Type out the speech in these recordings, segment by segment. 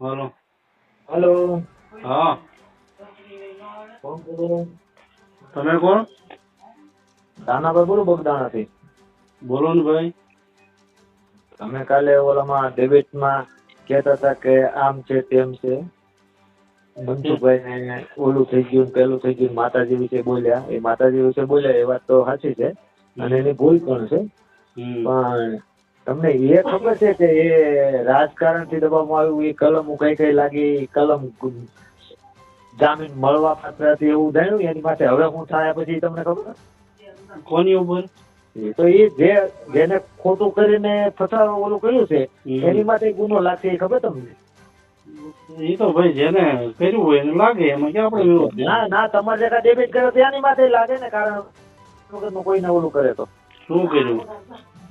હાલો hello. હા. કોણ બોલો? તમે કોણ? દાનાભાઈ બોલું બગદાણાથી. બોલો ને ભાઈ. તમે કાલે ઓલામાં ડેબિટમાં કહેતા હતા કે આમ છે તેમ છે. મનસુખભાઈ ને ઓલું થઈ ગયું પેલું થઈ ગયું માતાજી વિશે બોલ્યા. એ માતાજી વિશે બોલ્યા એ વાત તો સાચી છે. અને એની ભૂલ પણ છે. પણ તમને એ ખબર છે કે એ રાજકારણથી દબાવવામાં આવ્યું? એ કલમ કઈ કઈ લાગી? કલમ જામીન મળવા પાત્ર એવું જાણ્યું એની માટે હવે હું થાય પછી તમને ખબર? કોની ઉપર? તો એ જે જેને ખોટું કરીને ફસાવા ઓલું કર્યું છે એની માટે ગુનો લાગશે એ ખબર તમને? એ તો ભાઈ જેને કર્યું હોય એને લાગે એમાં કે આપણે ના ના તમારે જેટલા ડેબિટ કર્યો એની માટે લાગે ને કારણ વગરનું કોઈને ઓલું કરે તો. શું કર્યું?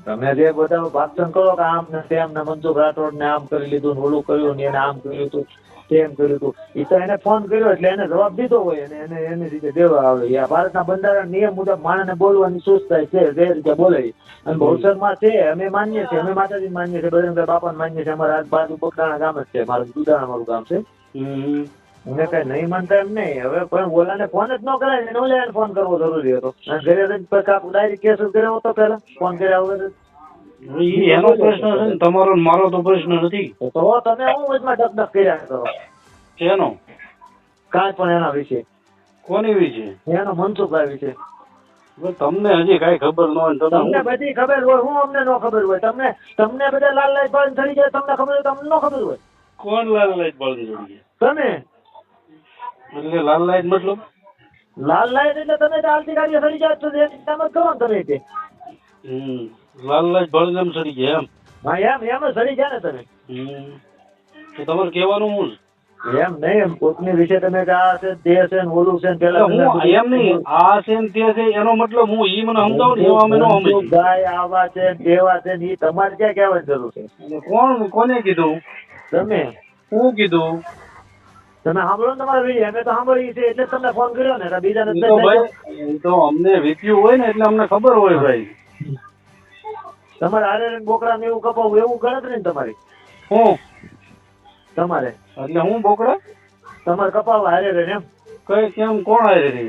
તમે જે બધા ભાષણ કરો કે આમ ને તેમ ને મનસુખ રાઠોડ ને આમ કરી લીધું ઓલું કર્યું ને એને આમ કર્યું હતું તેમ કર્યું હતું એ તો એને ફોન કર્યો એટલે એને જવાબ દીધો હોય અને એને એની રીતે દેવા આવે. આ ભારતના બંધારણ નિયમ મુજબ માણસને બોલવાની સુસ્તાઈ છે જે રીતે બોલે. અને ભવસરમાં છે અમે માનીએ છીએ અમે માતાજી માનીએ છીએ બજરંગભાઈ બાપાને માનીએ છીએ અમારા બાજુ બગદાણા ગામ જ છે મારું દુદાણા મારું ગામ છે. મને કઈ નહીં માનતા એમ નહીં. હવે પણ ઓલાને ફોન જ ન કરાય એને ઓલાને ફોન કરવો જરૂરી હતો. ઘરે જઈને ડાયરેક્ટ કેસ કર્યો હતો પેલા ફોન કર્યા વગર એનો પ્રશ્ન છે ને તમારો મારો તો પ્રશ્ન નથી. તો તમે હું વચમાં ડગડગ કર્યા કરો. એનો કાંઈ પણ એના વિશે. કોની વિશે? એનો મનસુખભાઈ વિશે. તમને હજી કાંઈ ખબર ન હોય તમને બધી ખબર હોય હું અમને ન ખબર હોય. તમને તમને બધા લાલ લાલ ભાઈ થઈ જાય તમને ખબર હોય તમને ન ખબર હોય. કોણ લાલ લાઈટ થઈ જાય તમે? એટલે લાલ લાઈટ મતલબ? લાલ લાઈટ એટલે તમે તો ગાડીઓ સડી જાય તો એમ જ કરો તમે તે લાલ લાઈટ બળીને એમ સડી જાય એમ. હા એમ એમ સડી જાય ને તમે. તો તમારે કહેવાનું હું એમ નહીં એમ કોકની વિશે તમે કે આ છે તે છે ને ઓલું છે પેલા હું એમ નહીં આ છે ને તે છે એનો મતલબ હું ઈ મને સમજાવું ને એવા અમે ન ગાય આવા છે તેવા છે ને ઈ તમારે ક્યાં કહેવાની જરૂર છે? કોણ કોને કીધું? તમે? હું કીધું? તમે સાંભળો ને તમારા વીડિયો અમે તો સાંભળીએ છીએ એટલે તમને ફોન કર્યો ને બીજા તો ભાઈ તો અમને વીત્યું હોય ને એટલે અમને ખબર હોય ભાઈ. તમારે આરે બોકડા ને એવું કપાવું એવું ગણતરી ને તમારી? હું? તમારે? એટલે હું બોકડા તમારે કપાવવા હારે રે એમ? કઈ કેમ કોણ હારે રે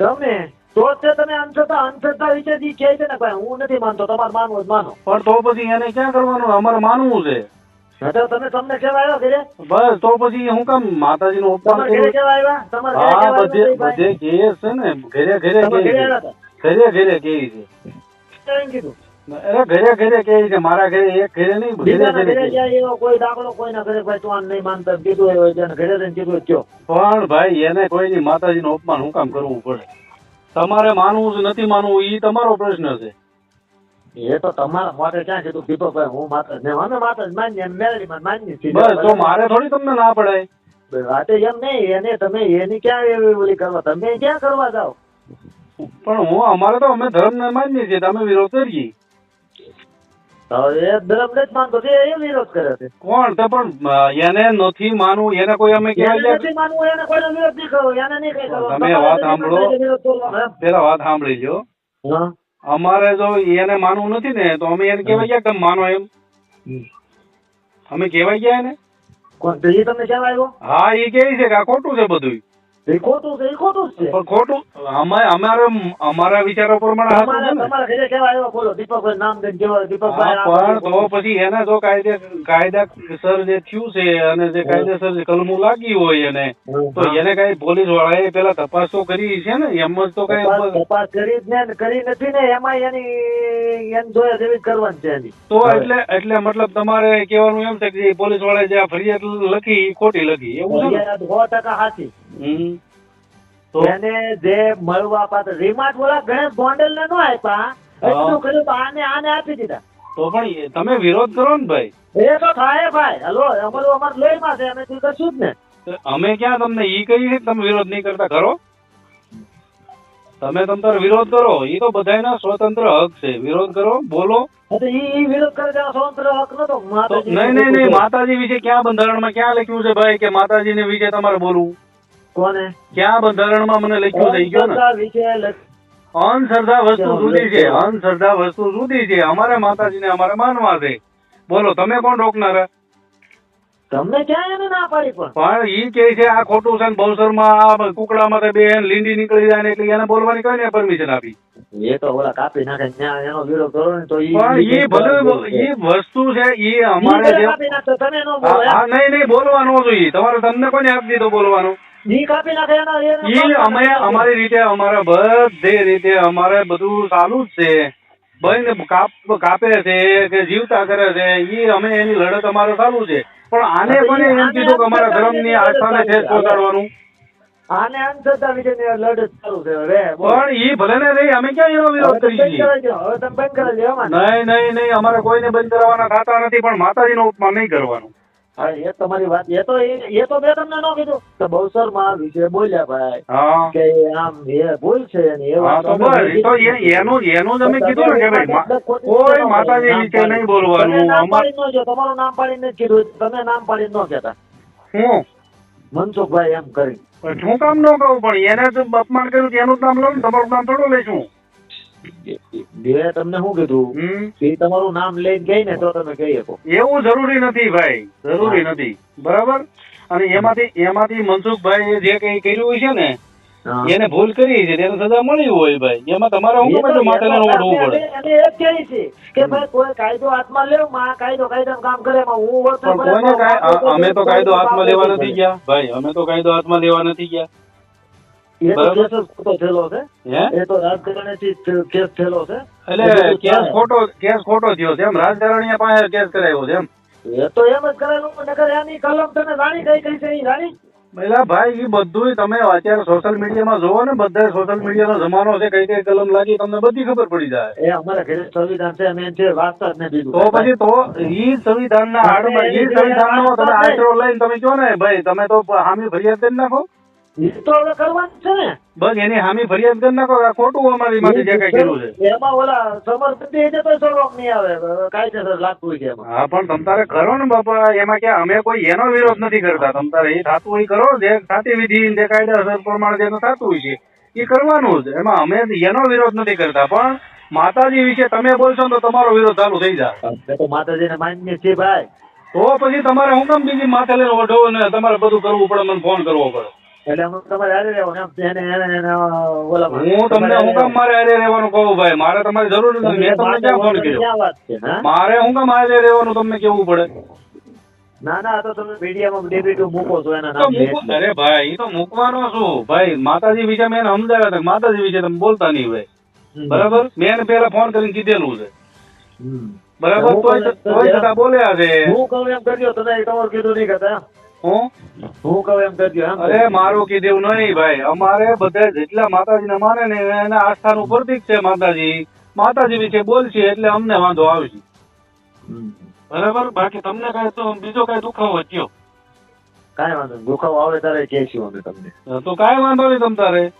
તમે તો તે તમે અંધતા અંધતા વિશે જે કહે છે ને ભાઈ હું નથી માનતો તમારે માનવું જ માનો. પણ તો પછી એને ક્યાં કરવાનું? અમારે માનવું છે. તમે તમને કેવા આવ્યા ઘરે? બસ તો પછી હું કામ માતાજી નું તમારે ઘરે કેવા આવ્યા તમારે બધે બધે છે ને ઘરે ઘરે ઘરે છે? આવ્યા હતા? ઘરે ઘરે છે? અરે ઘરે ઘરે કહે છે? મારા ઘરે એક ઘરે નહીં ઘરે એવો કોઈ દાખલો કોઈના ઘરે ભાઈ તું નહીં માનતા. કીધું હોય છે ઘરે કીધું હોય પણ ભાઈ એને કોઈની માતાજી નું અપમાન હું કામ કરવું પડે? તમારે માનવું નથી માનવું ઈ તમારો પ્રશ્ન છે. એ તો તમારા માટે ક્યાં કીધું? દીપકભાઈ હું માત્ર ને અમે માતા જ માનીએ અમે છીએ. બસ તો મારે થોડી તમને ના પડે વાત એમ નહીં એને તમે એની ક્યાં એવી ઓલી કરવા? તમે ક્યાં કરવા જાઓ? પણ હું અમારે તો અમે ધર્મ ને માનીએ છીએ તમે વિરોધ કરીએ. હવે ધર્મ ને જ માનતો છે એ વિરોધ કરે છે. કોણ? તો પણ એને નથી માનવું એને કોઈ અમે કહેવાય નથી માનવું એને કોઈ વિરોધ નહીં એને કઈ તમે વાત સાંભળો. પેલા વાત સાંભળી હા. અમારે જો એને માનવું નથી ને તો અમે એને કહેવાય ગયા કે તમે માનો એમ. અમે કહેવાય ગયા એને? કોણ તો એ તમને કહેવાય આવ્યો? હા એ કહે છે કે આ ખોટું છે બધું એ ખોટું છે એ ખોટું છે. પણ ખોટું? અમે અમારે અમારા વિચારો પ્રમાણે સાચું તમારા ઘરે કેવા આવ્યો બોલો દીપકભાઈ નામ દઈને કેવા દીપકભાઈ પણ તો પછી એને જો કાયદે કાયદાસર જે થયું છે અને જે કાયદેસર જે કલમો લાગી હોય એને તો એને કઈ પોલીસ વાળાએ પેલા તપાસ તો કરી છે ને એમ જ તો કઈ તપાસ કરી જ ને ને કરી નથી ને એમાં એની એમ જોયા જેવી કરવાની છે એની. તો એટલે એટલે મતલબ તમારે કહેવાનું એમ છે કે પોલીસ વાળાએ જે આ ફરિયાદ લખી ખોટી લખી એવું છે સો ટકા સાચી. હમ. એને જે મળવા પાત્ર રીમાટ વાળા ગણેશ ગોંડલ ને નો આપ્યા એટલું કર્યું આને આને આપી દીધા. તો પણ તમે વિરોધ કરો ને ભાઈ. એ તો થાય ભાઈ. હલો અમારું અમાર લઈ માં છે અમે શું કરશું જ ને. અમે ક્યાં તમને ઈ કહી તમે વિરોધ નહીં કરતા? કરો. તમે તમ વિરોધ કરો. એ તો બધાયના સ્વતંત્ર હક છે. વિરોધ કરો બોલો. સ્વતંત્ર હક નતો. નહીં નહીં નહીં. માતાજી વિશે ક્યાં બંધારણમાં ક્યાં લખ્યું છે ભાઈ કે માતાજીને વિશે તમારે બોલવું? કોને? ક્યાં બંધારણમાં મને લખ્યું થઈ ગયો ને? અંધશ્રદ્ધા વસ્તુ જુદી છે અંધશ્રદ્ધા વસ્તુ જુદી છે. અમારે માતાજીને અમારે માનવા છે બોલો તમે કોણ રોકનારા? તમને ક્યાં એને ના પાડી પણ? પણ ઈ કે છે આ ખોટું છે ને બહુસરમાં કુકડામાં બે લીંડી નીકળી જાય એટલે એને બોલવાની કઈ પરમિશન આપી? એ તો ઓલા કાપી નાખે ત્યાં એનો વિરોધ કરો ને તો ઈ પણ ઈ ભલે ઈ વસ્તુ છે ઈ અમારે જે કાપી નાખતો તમે નો બોલો. હા, નહીં નહીં બોલવાનું જોઈએ. તમારે તમને કોને આપી દીધો બોલવાનું? અમે અમારી રીતે અમારા બધે રીતે અમારે બધું ચાલુ જ છે. ભાઈ કાપે છે કે જીવતા કરે છે એ અમે એની લડત અમારે ચાલુ છે. પણ આને પણ એમ કીધું કે અમારા આસ્થાને પહોંચાડવાનું. આને લડત ચાલુ છે રે પણ ઈ ભલે ને રહી અમે ક્યાં એનો વિરોધ. હવે તમે બંધ નહીં નહીં નહીં અમારે કોઈને બંધ કરવાના થતા નથી પણ માતાજીનો ઉપમાન નહીં કરવાનું. હા, એ તમારી વાત એ તો એ તો મેં તમને ન કીધું કે બહુસરમાં વિશે બોલ્યા ભાઈ. કે આમ એ ભૂલ છે ને એ વાત તો એનું એનું તમે કીધું ને કે ભાઈ કોઈ માતાજી વિશે નહીં બોલવાનું. અમારી ન જો, તમારું નામ પાડીને કીધું તમે નામ પાડીને ન કહેતા. હું? મનસુખભાઈ એમ કરી. શું કામ ન કહું પણ એને અપમાન કર્યું એનું નામ લઉં તમારું નામ થોડું લઈશું. બે તમને શું કીધું? એ તમારું નામ લઈને ગઈ ને તો તમે કહી શકો. એવું જરૂરી નથી ભાઈ જરૂરી નથી. બરાબર? અને એમાંથી એમાંથી મનસુખભાઈ જે કઈ કર્યું છે ને એને ભૂલ કરી છે તેને સજા મળી હોય ભાઈ. એમાં તમારે હું કમાય માથે ઓઢવું પડે એ કહે છે કે ભાઈ કોઈ કાયદો હાથમાં લેવમાં કાયદો કાયદો કામ કરે માં હું વર્તન કરે અમે તો કાયદો હાથમાં લેવા નથી નથી ગયા. ભાઈ અમે તો કાયદો હાથમાં લેવા નથી ગયા. એ તો કેસ જ ખોટો થયેલો છે. એ તો રાજકારણથી કેસ થયેલો છે. એટલે કેસ ખોટો કેસ ખોટો થયો છે એમ. રાજકારણીયા પાસે કેસ કરાવ્યો છે એમ. એ તો એમ જ કરેલું નકર એની કલમ તમે જાણી કઈ કઈ છે ઈ જાણી? પેલા ભાઈ એ બધું તમે અત્યારે સોશિયલ મીડિયામાં જોવો ને બધા સોશિયલ મીડિયાનો જમાનો છે કઈ કઈ કલમ લાગી તમને બધી ખબર પડી જાય. એ અમારા ઘરે સંવિધાન છે અમે છે વાંચતા જ નહીં તો પછી તો ઈ સંવિધાનના આડમાં ઈ સંવિધાનનો તમે આશરો લઈને તમે કહો ને ભાઈ તમે તો હામી ફરિયાદ કરી નાખો. તો હવે કરવાનું છે ને? બસ એની હામી ફરિયાદ કરી નાખો આ ખોટું અમારી માંથી જે કઈ કર્યું છે. એમાં ઓલા સમર્પિત છે તો સળવાક નહીં આવે. કાયદેસર લાગતું છે હા પણ તમ તારે કરો ને બાપા એમાં અમે કોઈ એનો વિરોધ નથી કરતા. તમ તારે એ થતું હોય કરો જે સાચી વિધિ જે કાયદાસર પ્રમાણે જેનું થતું હોય છે એ કરવાનું જ. એમાં અમે એનો વિરોધ નથી કરતા. પણ માતાજી વિશે તમે બોલશો તો તમારો વિરોધ ચાલુ થઈ જાય. માતાજીને માન્ય છે ભાઈ. તો પછી તમારે હું કેમ બીજી માથે લઈને ઓઢો ને તમારે બધું કરવું પડે મને ફોન કરવો પડે. હું તમને હું કામ મારે હારે રહેવાનું કહું ભાઈ? મારે તમારી જરૂર નથી. મેં તમને ક્યાં ફોન કર્યો? ક્યાં વાત છે હા? મારે હું કામ હારે રહેવાનું તમને કેવું પડે? ના ના તો તમે મીડિયામાં ડેબિટ મૂકો છો એના નામ. અરે ભાઈ ઈ તો મૂકવાનો શું? ભાઈ માતાજી વિશે મેં સમજાવ્યા હતા. માતાજી વિશે તમે બોલતા નહીં ભાઈ. બરાબર? મેં પેલા ફોન કરીને કીધેલું છે. બરાબર? તોય તોય બોલ્યા છે. હું કહું એમ કર્યો તમારું કીધું નહીં કરતા હું? કહું એમ કરજો અરે મારું કીધું નહીં ભાઈ. અમારે બધા જેટલા માતાજીને માને ને એના આસ્થાનું પ્રતિક છે માતાજી. માતાજી વિશે બોલશે એટલે અમને વાંધો આવશે. બરાબર? બાકી તમને કઈ તો બીજો કઈ દુખાવો થયો. કાંઈ વાંધો દુખાવો આવે ત્યારે કહેશું અમે તમને? તો કાંઈ વાંધો નહીં તમ તારે.